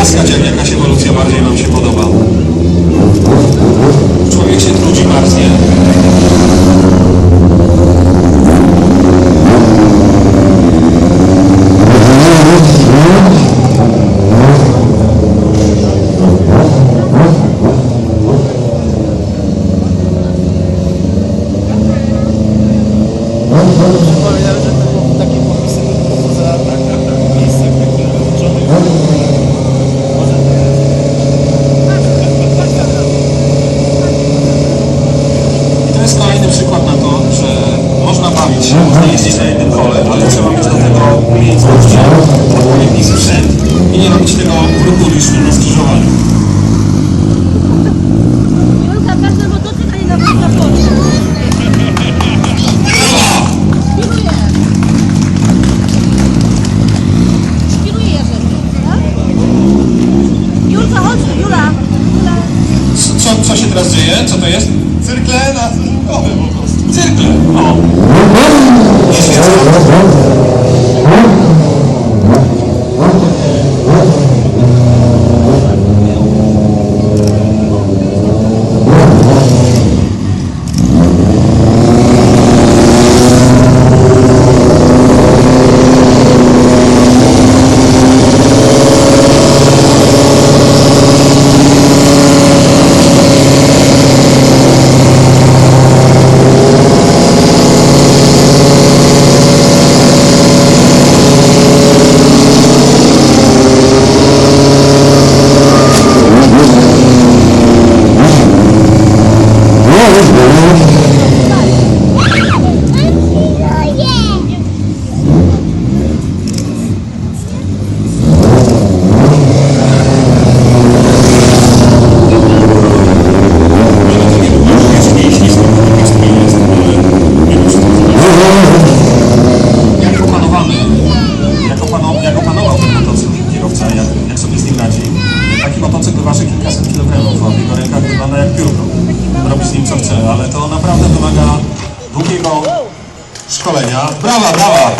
pogłaskać, jak jakaś ewolucja bardziej nam się podoba. Człowiek się trudzi martwie. Przypominam, że jeździć na jednym kole, ale trzeba mieć do tego umiejętności, odpowiedni sprzęt i nie robić tego ruchu licznym na skrzyżowaniu. Tak? Co, co, się teraz dzieje? Co to jest? Cyrkle na cyrkowy po prostu. Cyrkle. O. Jest jeszcze. Jak opanowany, jak, opanował, jak opanował ten motocykl kierowca, jak, jak sobie z nim radzi, motocykl waży kilkaset kilogramów, a w jego rękach wygląda jak piórko. Robi z nim co chce, ale to naprawdę wymaga długiego szkolenia. Brawa, brawa!